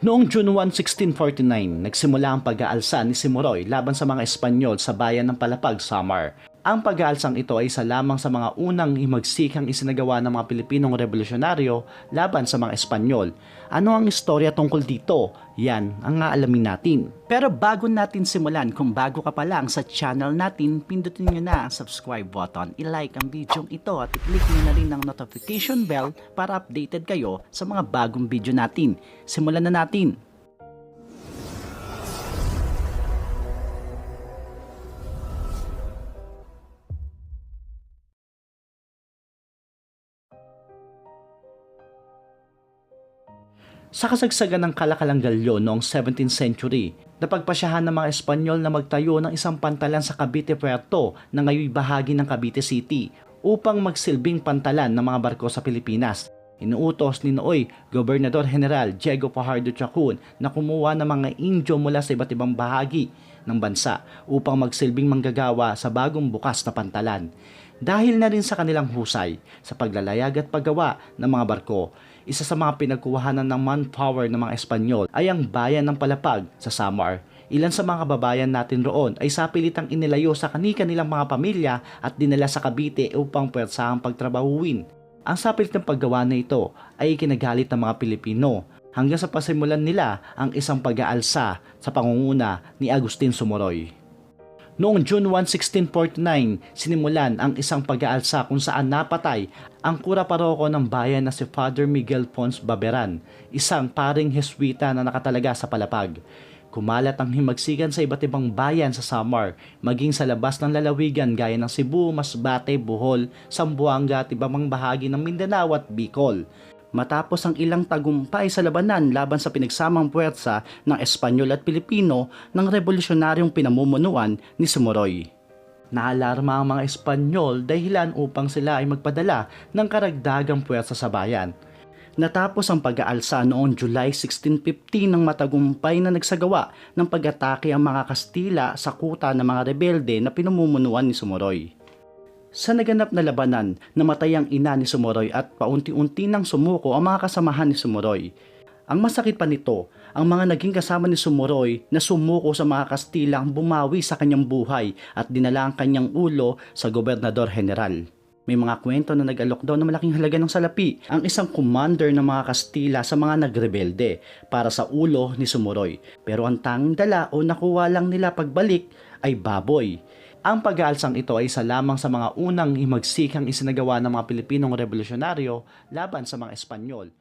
Noong June 1, 1649, nagsimula ang pag-aalsa ni Simoroy laban sa mga Espanyol sa bayan ng Palapag, Samar. Ang pag-aalsang ito ay isa lamang sa mga unang himagsikang isinagawa ng mga Pilipinong revolusyonaryo laban sa mga Espanyol. Ano ang istorya tungkol dito? Yan ang aalamin natin. Pero bago natin simulan, kung bago ka pa lang sa channel natin, pindutin nyo na ang subscribe button, i-like ang video ito at i-click nyo na rin ang notification bell para updated kayo sa mga bagong video natin. Simulan na natin! Sa kasagsagan ng Kalakalangalyo noong 17th century, napagpasyahan ng mga Espanyol na magtayo ng isang pantalan sa Cavite Puerto na ngayon bahagi ng Cavite City upang magsilbing pantalan ng mga barko sa Pilipinas. Inuutos ni Nooy, Gobernador General Diego Fajardo Chacon na kumuha ng mga Indio mula sa iba't ibang bahagi ng bansa upang magsilbing manggagawa sa bagong bukas na pantalan. Dahil na rin sa kanilang husay sa paglalayag at paggawa ng mga barko, isa sa mga pinagkuhanan ng manpower ng mga Espanyol ay ang bayan ng Palapag sa Samar. Ilan sa mga kababayan natin roon ay sapilitang inilayo sa kani-kanilang mga pamilya at dinala sa Cavite upang pwersahang pagtrabahuin. Ang sapilit ng paggawa na ito ay ikinagalit ng mga Pilipino hanggang sa pasimulan nila ang isang pag-aalsa sa pangunguna ni Agustin Sumoroy. Noong June 1, 1649, sinimulan ang isang pag-aalsa kung saan napatay ang kura paroko ng bayan na si Father Miguel Pons Baberan, isang paring Heswita na nakatalaga sa Palapag. Kumalat ang himagsikan sa iba't ibang bayan sa Samar, maging sa labas ng lalawigan gaya ng Cebu, Masbate, Bohol, Sambuanga at ibang bahagi ng Mindanao at Bicol matapos ang ilang tagumpay sa labanan laban sa pinagsamang puwersa ng Espanyol at Pilipino ng revolusyonaryong pinamumunuan ni Sumoroy. Naalarma ang mga Espanyol dahilan upang sila ay magpadala ng karagdagang puwersa sa bayan. Natapos ang pag-aalsa noong July 1615 ng matagumpay na nagsagawa ng pag-atake ang mga Kastila sa kuta ng mga rebelde na pinamumunuan ni Sumoroy. Sa naganap na labanan, namatay ang ina ni Sumoroy at paunti-unti nang sumuko ang mga kasamahan ni Sumoroy. Ang masakit pa nito, ang mga naging kasama ni Sumoroy na sumuko sa mga Kastila ang bumawi sa kanyang buhay at dinala ang kanyang ulo sa gobernador general. May mga kwento na nag-alok daw ng malaking halaga ng salapi ang isang commander ng mga Kastila sa mga nagrebelde para sa ulo ni Sumuroy. Pero ang tanging dala o nakuha lang nila pagbalik ay baboy. Ang pag-aalsang ito ay isa lamang sa mga unang himagsikang isinagawa ng mga Pilipinong revolusyonaryo laban sa mga Espanyol